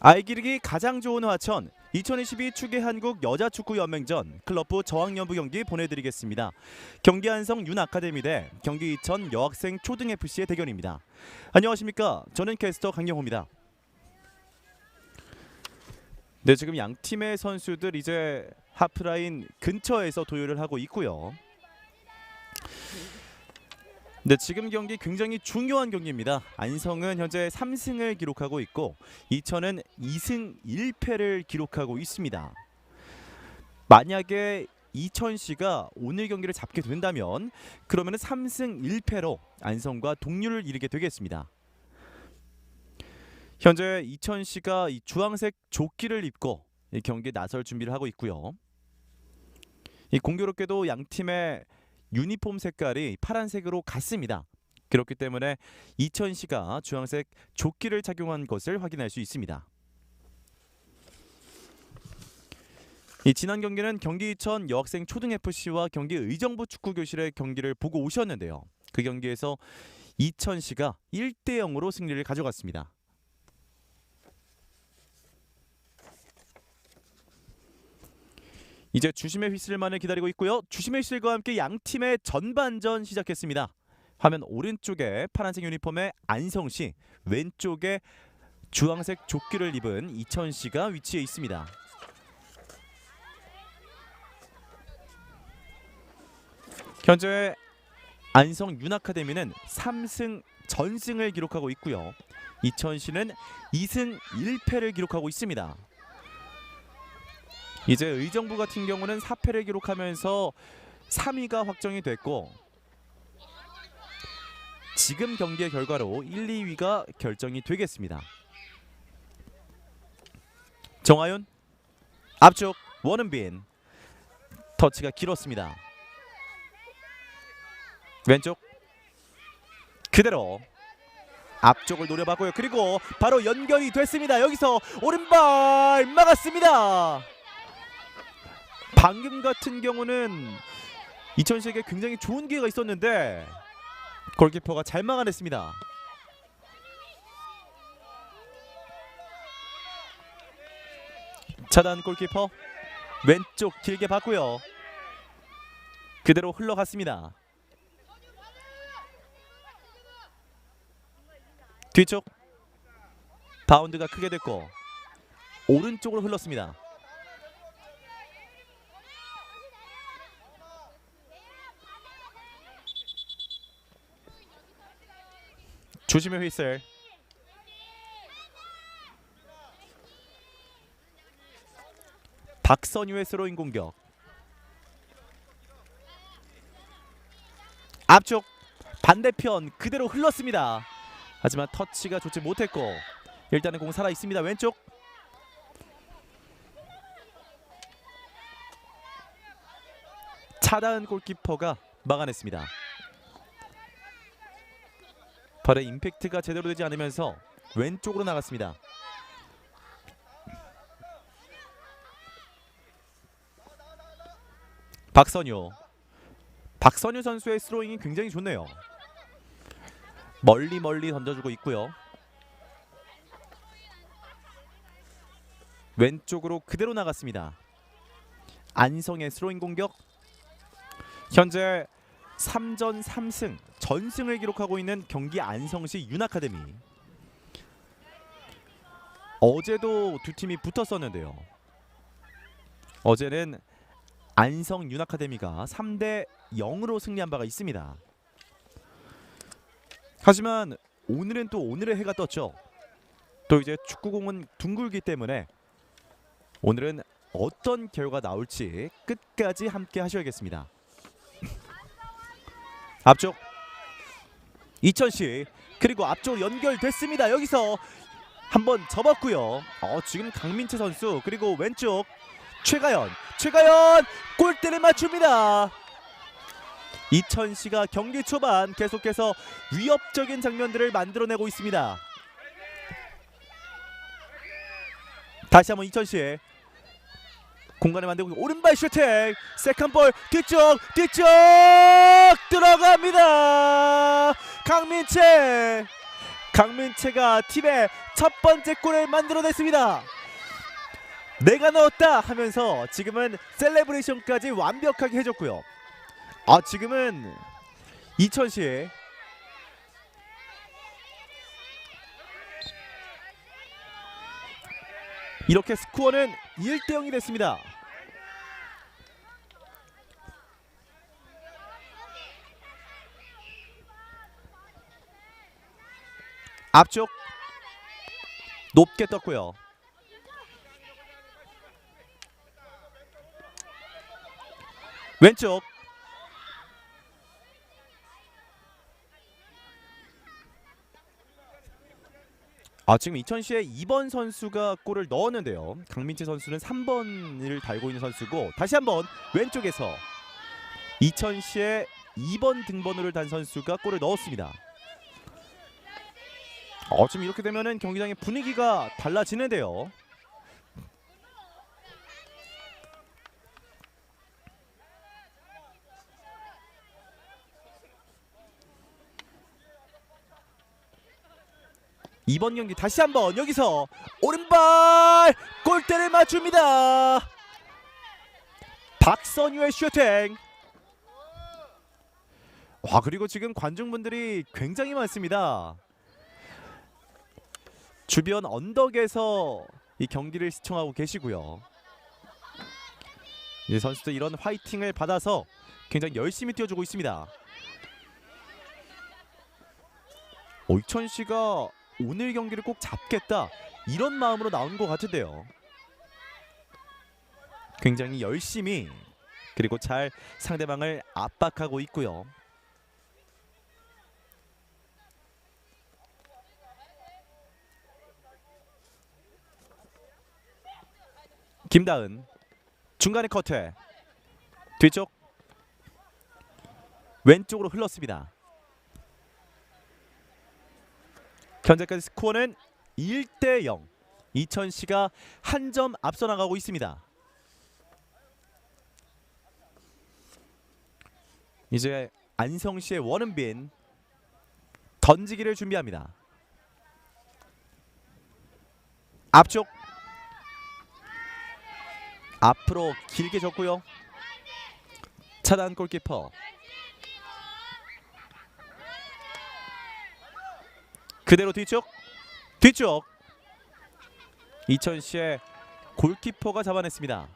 알기르기 가장 좋은 화천 2022 축의 한국 여자 축구 연맹전 클럽부 저학년부 경기 보내드리겠습니다. 경기 한성 윤 아카데미 대 경기 이천 여학생 초등 FC의 대결입니다. 안녕하십니까? 저는 캐스터 강영호입니다. 네, 지금 양 팀의 선수들 이제 하프라인 근처에서 도열을 하고 있고요. 네, 지금 경기 굉장히 중요한 경기입니다. 안성은 현재 3승을 기록하고 있고 이천은 2승 1패를 기록하고 있습니다. 만약에 이천시가 오늘 경기를 잡게 된다면 그러면 3승 1패로 안성과 동률을 이루게 되겠습니다. 현재 이천시가 이 주황색 조끼를 입고 이 경기에 나설 준비를 하고 있고요. 이 공교롭게도 양 팀의 유니폼 색깔이 파란색으로 같습니다. 그렇기 때문에 이천시가 주황색 조끼를 착용한 것을 확인할 수 있습니다. 이 지난 경기는 경기 이천 여학생 초등 FC와 경기 의정부 축구 교실의 경기를 보고 오셨는데요. 그 경기에서 이천시가 1대 0으로 승리를 가져갔습니다. 이제 주심의 휘슬만을 기다리고 있고요. 주심의 휘슬과 함께 양 팀의 전반전 시작했습니다. 화면 오른쪽에 파란색 유니폼의 안성시, 왼쪽에 주황색 조끼를 입은 이천시가 위치해 있습니다. 현재 안성 윤아카데미는 3승 전승을 기록하고 있고요. 이천시는 2승 1패를 기록하고 있습니다. 이제 의정부 같은 경우는 4패를 기록하면서 3위가 확정이 됐고 지금 경기의 결과로 1, 2위가 결정이 되겠습니다. 정하윤 앞쪽 원은빈 터치가 길었습니다. 왼쪽 그대로 앞쪽을 노려봤고요. 그리고 바로 연결이 됐습니다. 여기서 오른발 막았습니다. 방금 같은 경우는 이천시에게 굉장히 좋은 기회가 있었는데 골키퍼가 잘 막아냈습니다. 차단 골키퍼 왼쪽 길게 봤고요. 그대로 흘러갔습니다. 뒤쪽 바운드가 크게 됐고 오른쪽으로 흘렀습니다. 조심의 휘슬. 박선유의 스로인 공격. 앞쪽 반대편 그대로 흘렀습니다. 하지만 터치가 좋지 못했고 일단은 공 살아 있습니다. 왼쪽. 차다은 골키퍼가 막아냈습니다 발의 임팩트가 제대로 되지 않으면서 왼쪽으로 나갔습니다. 박선유 박선유 선수의 스로잉이 굉장히 좋네요. 멀리 멀리 던져주고 있고요. 왼쪽으로 그대로 나갔습니다. 안성의 스로잉 공격 현재 3전 3승 전승을 기록하고 있는 경기 안성시 윤아카데미. 어제도 두 팀이 붙었었는데요. 어제는 안성 윤아카데미가 3대 0으로 승리한 바가 있습니다. 하지만 오늘은 또 오늘의 해가 떴죠. 또 이제 축구공은 둥글기 때문에 오늘은 어떤 결과 나올지 끝까지 함께 하셔야겠습니다 앞쪽 이천시 그리고 앞쪽 연결됐습니다. 여기서 한번 접었고요. 어, 지금 강민채 선수 그리고 왼쪽 최가연 최가연 골대를 맞춥니다. 이천시가 경기 초반 계속해서 위협적인 장면들을 만들어내고 있습니다. 다시 한번 이천시 공간을 만들고 오른발 슈팅 세컨볼 뒤쪽 뒤쪽 들어갑니다 강민채 강민채가 팀의 첫 번째 골을 만들어냈습니다. 내가 넣었다 하면서 지금은 셀레브레이션까지 완벽하게 해줬고요. 아 지금은 이천시에 이렇게 스코어는 1대 0이 됐습니다. 앞쪽 높게 떴고요. 왼쪽 아 지금 이천시의 2번 선수가 골을 넣었는데요. 강민채 선수는 3번을 달고 있는 선수고 다시 한번 왼쪽에서 이천시의 2번 등번호를 단 선수가 골을 넣었습니다. 어 지금 이렇게 되면은 경기장의 분위기가 달라지는데요. 이번 경기 다시 한번 여기서 오른발 골대를 맞춥니다. 박선유의 슈팅. 와 그리고 지금 관중분들이 굉장히 많습니다. 주변 언덕에서 이 경기를 시청하고 계시고요. 이 선수들 이런 화이팅을 받아서 굉장히 열심히 뛰어주고 있습니다. 오이천 씨가 오늘 경기를 꼭 잡겠다 이런 마음으로 나온 것 같은데요. 굉장히 열심히 그리고 잘 상대방을 압박하고 있고요. 김다은 중간에 커트 뒤쪽 왼쪽으로 흘렀습니다. 현재까지 스코어는 1대 0. 이천시가 한 점 앞서 나가고 있습니다. 이제 안성시의 원은빈 던지기를 준비합니다. 앞쪽 앞으로 길게 줬고요. 차단 골키퍼 그대로 뒤쪽 뒤쪽 이천시의 골키퍼가 잡아냈습니다.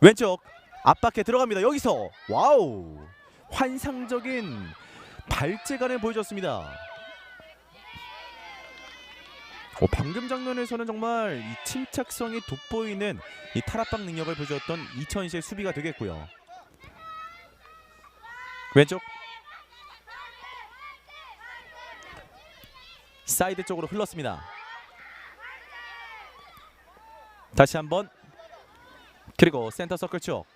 왼쪽 앞바퀴 들어갑니다. 여기서 와우 환상적인 발재간을 보여줬습니다. 어, 방금 장면에서는 정말 이 침착성이 돋보이는 이 탈압박 능력을 보여줬던 이천시의 수비가 되겠고요. 왼쪽 사이드 쪽으로 흘렀습니다. 다시 한번 그리고 센터 서클 쪽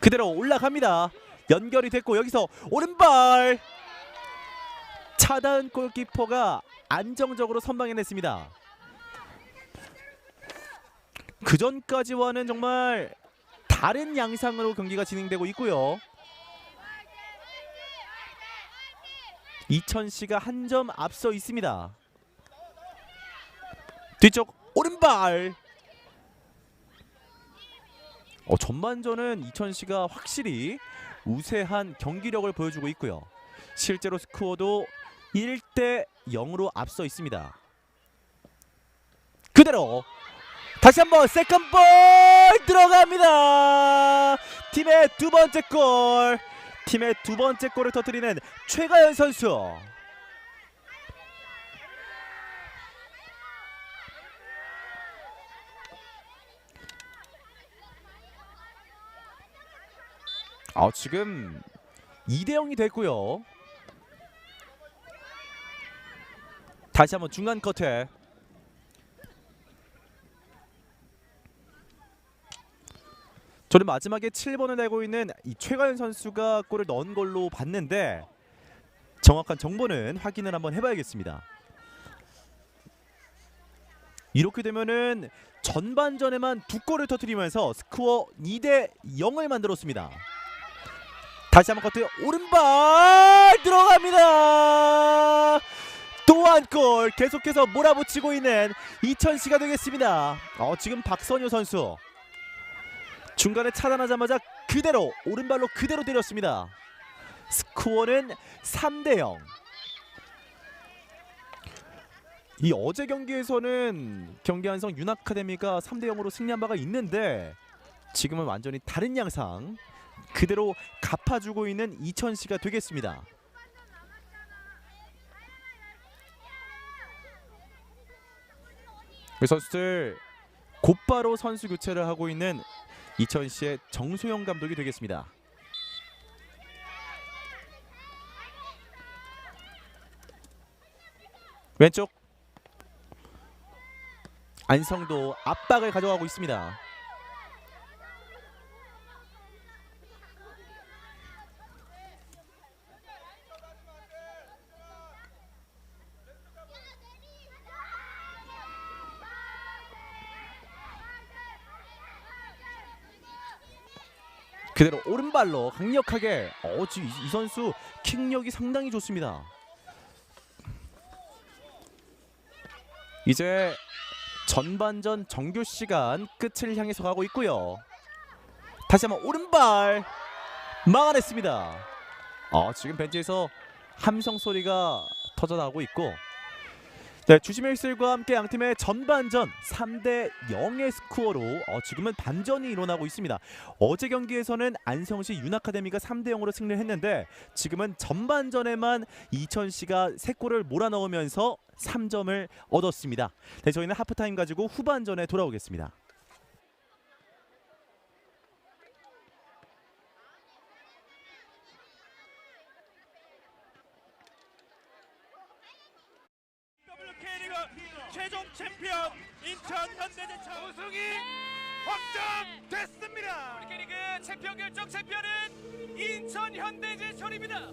그대로 올라갑니다. 연결이 됐고 여기서 오른발 차다은 골키퍼가 안정적으로 선방해냈습니다. 그 전까지와는 정말 다른 양상으로 경기가 진행되고 있고요. 이천시가 한 점 앞서 있습니다. 뒤쪽 오른발. 어, 전반전은 이천시가 확실히 우세한 경기력을 보여주고 있고요. 실제로 스코어도 1대 0으로 앞서 있습니다. 그대로 다시 한번 세컨볼 들어갑니다. 팀의 두 번째 골. 팀의 두 번째 골을 터뜨리는 최가연 선수. 아 지금 2대 0이 됐고요. 다시 한번 중간 커트. 저는 마지막에 7번을 달고 있는 이 최가연 선수가 골을 넣은 걸로 봤는데 정확한 정보는 확인을 한번 해봐야겠습니다. 이렇게 되면은 전반전에만 두 골을 터뜨리면서 스코어 2대 0을 만들었습니다. 다시 한번 커트 오른발 들어갑니다. 또 한 골 계속해서 몰아붙이고 있는 이천시가 되겠습니다. 어, 지금 박선효 선수 중간에 차단하자마자 그대로 오른발로 그대로 때렸습니다. 스코어는 3대 0. 이 어제 경기에서는 경기 한성 윤아카데미가 3대 0으로 승리한 바가 있는데 지금은 완전히 다른 양상 그대로 갚아주고 있는 이천시가 되겠습니다. 그 선수들 곧바로 선수 교체를 하고 있는 이천시의 정소영 감독이 되겠습니다. 왼쪽 안성도 압박을 가져가고 있습니다. 그대로 오른발로 강력하게 어, 지금 이, 이 선수 킥력이 상당히 좋습니다. 이제 전반전 정규 시간 끝을 향해서 가고 있고요. 다시 한번 오른발 막아냈습니다. 어, 지금 벤치에서 함성 소리가 터져나오고 있고 네, 주심의 휘슬과 함께 양팀의 전반전 3대 0의 스코어로 어, 지금은 반전이 일어나고 있습니다. 어제 경기에서는 안성시 윤아카데미가 3대 0으로 승리를 했는데 지금은 전반전에만 이천시가 3골을 몰아넣으면서 3점을 얻었습니다. 네, 저희는 하프타임 가지고 후반전에 돌아오겠습니다. WK리그 최종 챔피언 인천 현대제철 우승이 확정됐습니다. K리그 챔피언 결정 챔피언은 인천 현대제철입니다.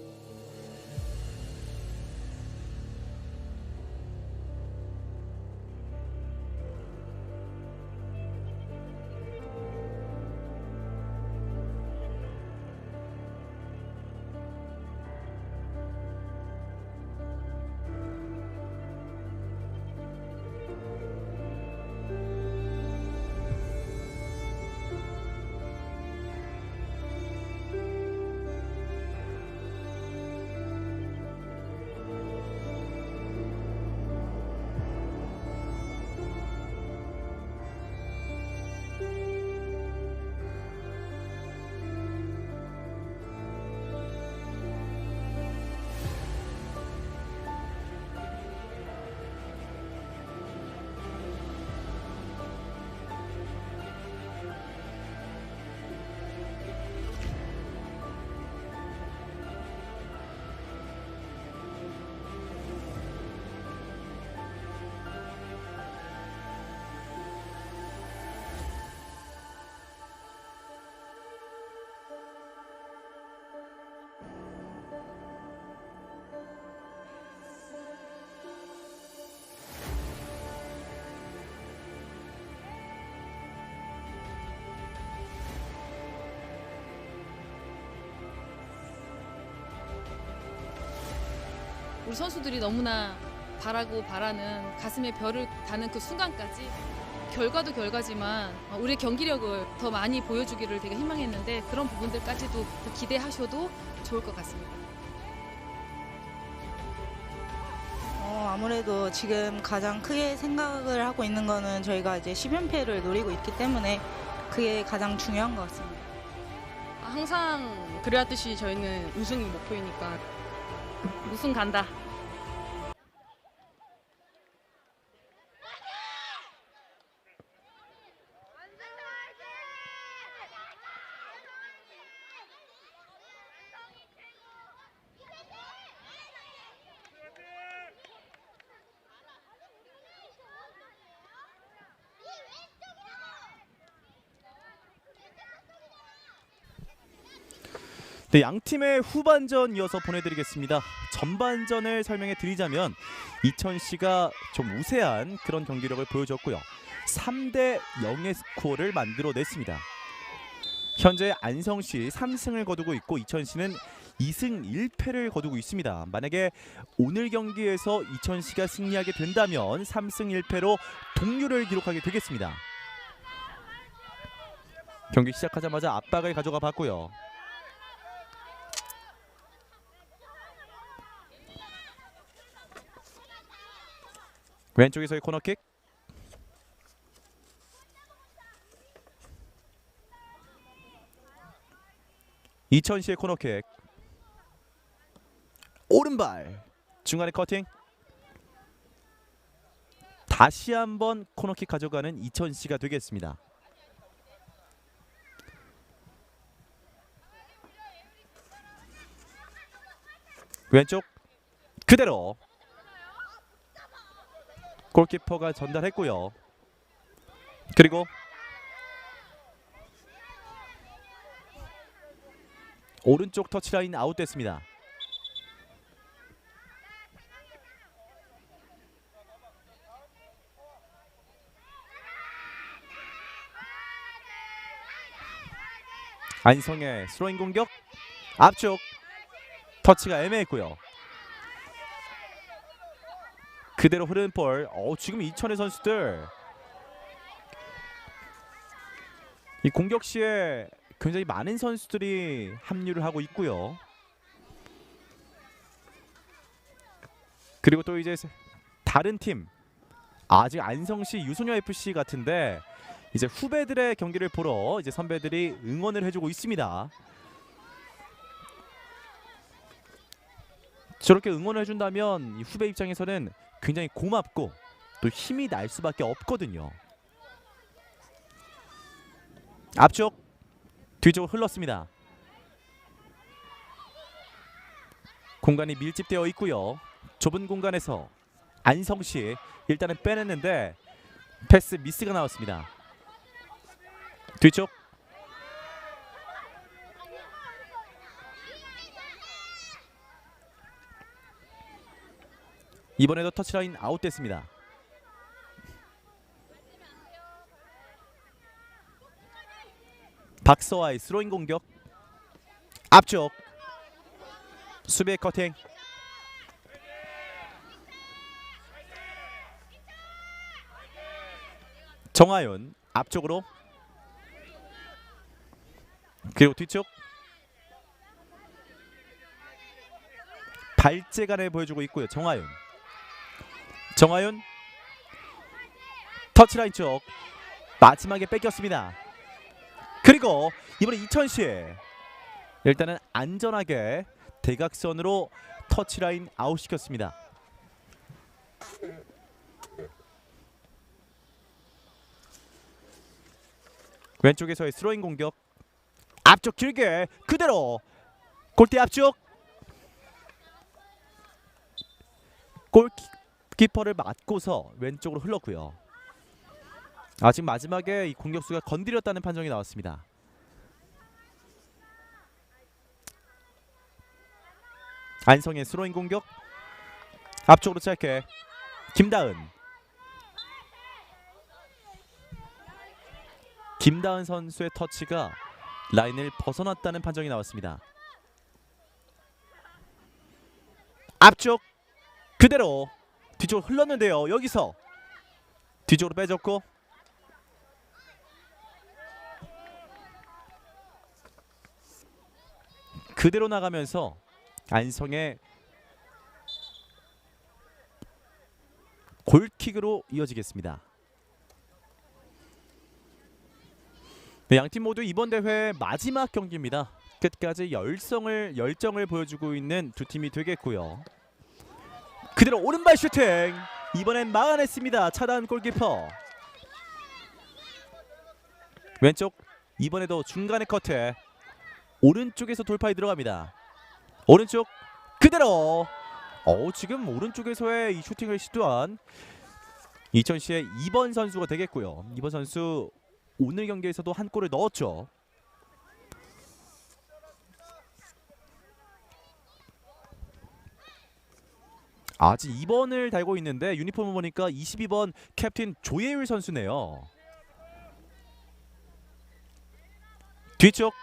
우리 선수들이 너무나 바라고 바라는 가슴에 별을 다는 그 순간까지 결과도 결과지만 우리 경기력을 더 많이 보여주기를 되게 희망했는데 그런 부분들까지도 더 기대하셔도 좋을 것 같습니다. 어, 아무래도 지금 가장 크게 생각을 하고 있는 거는 저희가 이제 10연패를 노리고 있기 때문에 그게 가장 중요한 것 같습니다. 항상 그래왔듯이 저희는 우승이 목표이니까 우승 간다. 네, 양 팀의 후반전 이어서 보내드리겠습니다. 전반전을 설명해 드리자면 이천시가 좀 우세한 그런 경기력을 보여줬고요. 3대 0의 스코어를 만들어냈습니다. 현재 안성시 3승을 거두고 있고 이천시는 2승 1패를 거두고 있습니다. 만약에 오늘 경기에서 이천시가 승리하게 된다면 3승 1패로 동률을 기록하게 되겠습니다. 경기 시작하자마자 압박을 가져가 봤고요. 왼쪽에서의 코너킥. 이천시의 코너킥. 오른발. 중간에 커팅. 다시 한번 코너킥 가져가는 이천시가 되겠습니다. 왼쪽. 그대로 골키퍼가 전달했고요. 그리고 오른쪽 터치라인 아웃됐습니다. 안성의 스로잉 공격 앞쪽 터치가 애매했고요. 그대로 흐르는 볼. 어, 지금 이천의 선수들 이 공격 시에 굉장히 많은 선수들이 합류를 하고 있고요. 그리고 또 이제 다른 팀 아직 안성시 유소녀 FC 같은데 이제 후배들의 경기를 보러 이제 선배들이 응원을 해주고 있습니다. 저렇게 응원을 해준다면 이 후배 입장에서는 굉장히 고맙고 또 힘이 날 수밖에 없거든요. 앞쪽 뒤쪽으로 흘렀습니다. 공간이 밀집되어 있고요. 좁은 공간에서 안성시 일단은 빼냈는데 패스 미스가 나왔습니다. 뒤쪽 이번에도 터치라인 아웃됐습니다. 박서와의 스로잉 공격. 앞쪽. 수비의 커팅. 정하윤 앞쪽으로. 그리고 뒤쪽. 발재간을 보여주고 있고요. 정하윤 정하윤 터치라인 쪽 마지막에 뺏겼습니다. 그리고 이번에 이천시 일단은 안전하게 대각선으로 터치라인 아웃시켰습니다. 왼쪽에서의 스로잉 공격 앞쪽 길게 그대로 골대 앞쪽 골 키퍼를 맞고서 왼쪽으로 흘렀고요. 아직 마지막에 이 공격수가 건드렸다는 판정이 나왔습니다. 안성의 스로잉 공격 앞쪽으로 짧게 김다은 김다은 선수의 터치가 라인을 벗어났다는 판정이 나왔습니다. 앞쪽 그대로 뒤쪽으로 흘렀는데요. 여기서 뒤쪽으로 빼줬고 그대로 나가면서 안성의 골킥으로 이어지겠습니다. 네, 양팀 모두 이번 대회 마지막 경기입니다. 끝까지 열성을 열정을 보여주고 있는 두 팀이 되겠고요. 그대로 오른발 슈팅 이번엔 막아냈습니다. 차단 골키퍼 왼쪽 이번에도 중간에 커트 오른쪽에서 돌파에 들어갑니다. 오른쪽 그대로 어 지금 오른쪽에서의 이 슈팅을 시도한 이천시의 2번 선수가 되겠고요. 2번 선수 오늘 경기에서도 한 골을 넣었죠. 아직 2번을 달고 있는데 유니폼을 보니까 22번 캡틴 조예율 선수네요. 뒤쪽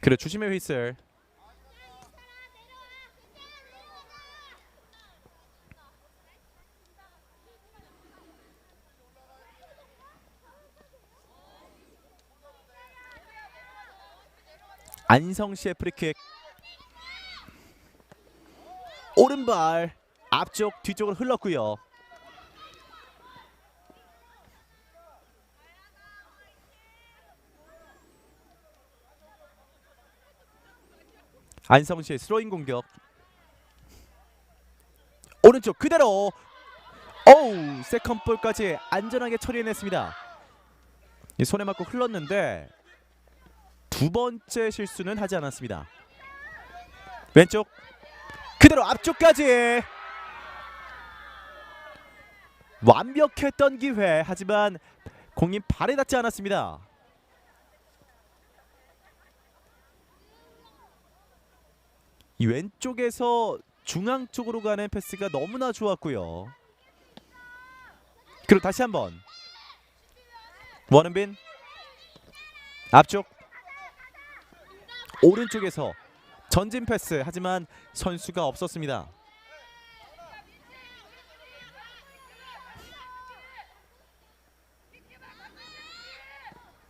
그래 주심의 휘슬 안성 씨의 프리킥 오른발 앞쪽 뒤쪽으로 흘렀고요. 안성 씨의 스로잉 공격. 오른쪽 그대로. 어우 세컨 볼까지 안전하게 처리해냈습니다. 이 손에 맞고 흘렀는데 두 번째 실수는 하지 않았습니다. 왼쪽 그대로 앞쪽까지. 완벽했던 기회. 하지만 공이 발에 닿지 않았습니다. 이 왼쪽에서 중앙 쪽으로 가는 패스가 너무나 좋았고요. 그리고 다시 한번. 원은빈. 앞쪽. 오른쪽에서 전진 패스 하지만 선수가 없었습니다.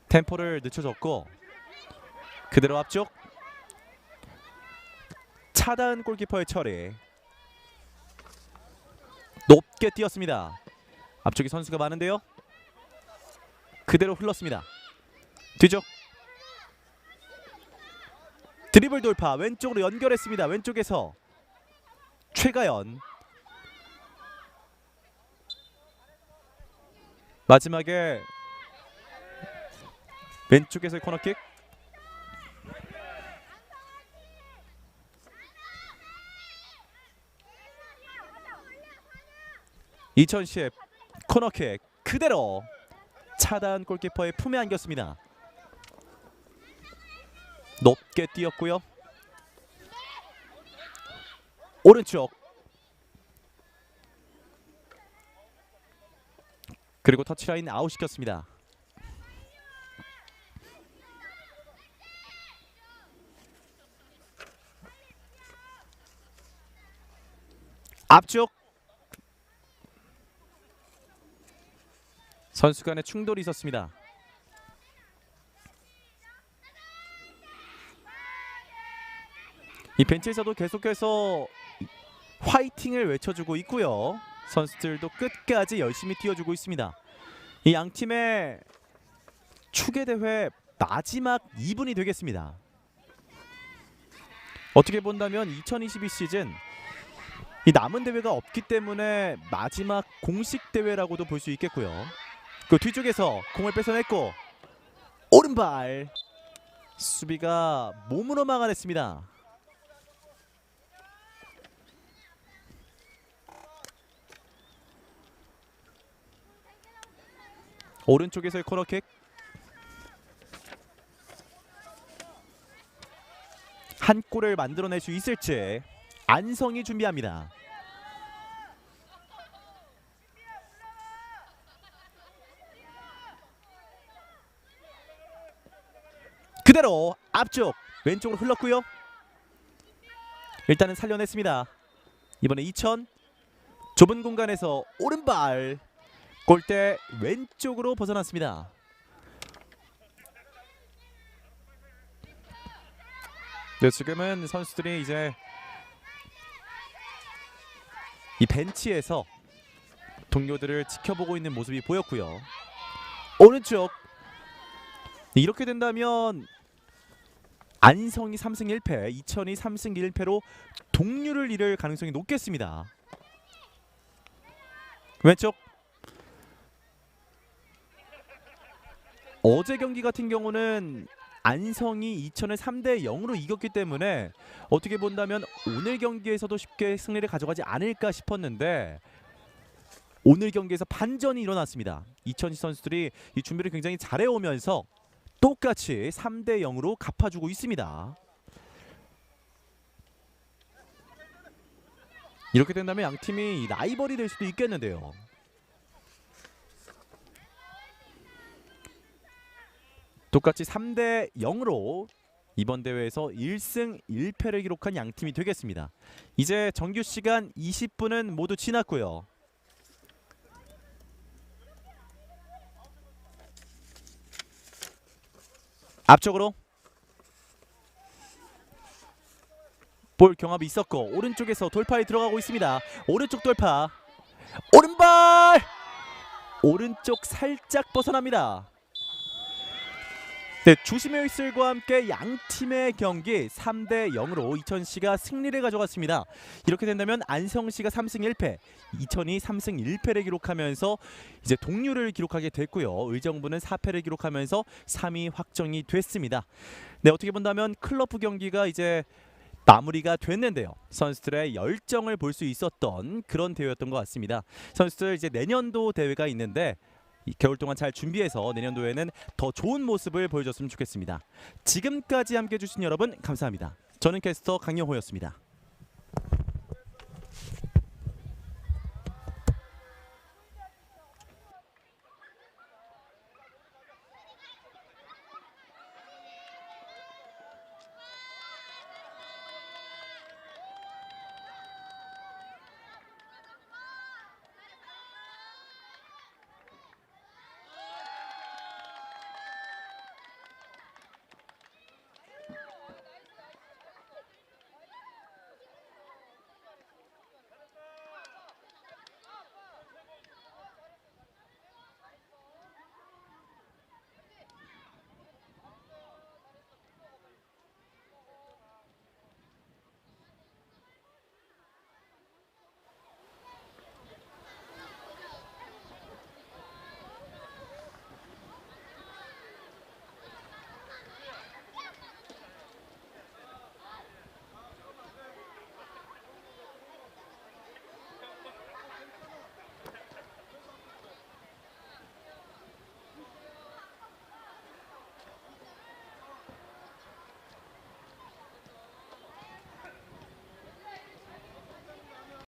템포를 늦춰줬고 그대로 앞쪽 차다은 골키퍼의 처리 높게 뛰었습니다. 앞쪽에 선수가 많은데요. 그대로 흘렀습니다. 뒤쪽 드리블 돌파 왼쪽으로 연결했습니다. 왼쪽에서 최가연 마지막에 왼쪽에서 코너킥 이천시의 코너킥 그대로 차단 골키퍼의 품에 안겼습니다. 높게 뛰었고요. 오른쪽 그리고 터치라인 아웃시켰습니다. 앞쪽 선수 간의 충돌이 있었습니다. 이 벤치에서도 계속해서 화이팅을 외쳐주고 있고요. 선수들도 끝까지 열심히 뛰어주고 있습니다. 이 양 팀의 축의 대회 마지막 2분이 되겠습니다. 어떻게 본다면 2022 시즌 이 남은 대회가 없기 때문에 마지막 공식 대회라고도 볼 수 있겠고요. 그 뒤쪽에서 공을 뺏어냈고 오른발 수비가 몸으로 막아냈습니다. 오른쪽에서의 코너킥 한 골을 만들어낼 수 있을지 안성이 준비합니다. 그대로 앞쪽 왼쪽으로 흘렀고요. 일단은 살려냈습니다. 이번에 2000 좁은 공간에서 오른발 골대 왼쪽으로 벗어났습니다. 네, 지금은 선수들이 이제 이 벤치에서 동료들을 지켜보고 있는 모습이 보였고요. 오른쪽 이렇게 된다면 안성이 3승 1패, 이천이 3승 1패로 동률을 이룰 가능성이 높겠습니다. 왼쪽 어제 경기 같은 경우는 안성이 이천을 3대 0으로 이겼기 때문에 어떻게 본다면 오늘 경기에서도 쉽게 승리를 가져가지 않을까 싶었는데 오늘 경기에서 반전이 일어났습니다. 이천시 선수들이 이 준비를 굉장히 잘해오면서 똑같이 3대 0으로 갚아주고 있습니다. 이렇게 된다면 양 팀이 라이벌이 될 수도 있겠는데요. 똑같이 3대 0으로 이번 대회에서 1승 1패를 기록한 양 팀이 되겠습니다. 이제 정규 시간 20분은 모두 지났고요. 앞쪽으로 볼 경합이 있었고 오른쪽에서 돌파에 들어가고 있습니다. 오른쪽 돌파. 오른발 오른쪽 살짝 벗어납니다. 네, 주심의 휘슬과 함께 양 팀의 경기 3대 0으로 이천시가 승리를 가져갔습니다. 이렇게 된다면 안성시가 3승 1패, 이천이 3승 1패를 기록하면서 이제 동률을 기록하게 됐고요. 의정부는 4패를 기록하면서 3위 확정이 됐습니다. 네, 어떻게 본다면 클럽 경기가 이제 마무리가 됐는데요. 선수들의 열정을 볼 수 있었던 그런 대회였던 것 같습니다. 선수들 이제 내년도 대회가 있는데 이 겨울 동안 잘 준비해서 내년도에는 더 좋은 모습을 보여줬으면 좋겠습니다. 지금까지 함께해 주신 여러분 감사합니다. 저는 캐스터 강영호였습니다.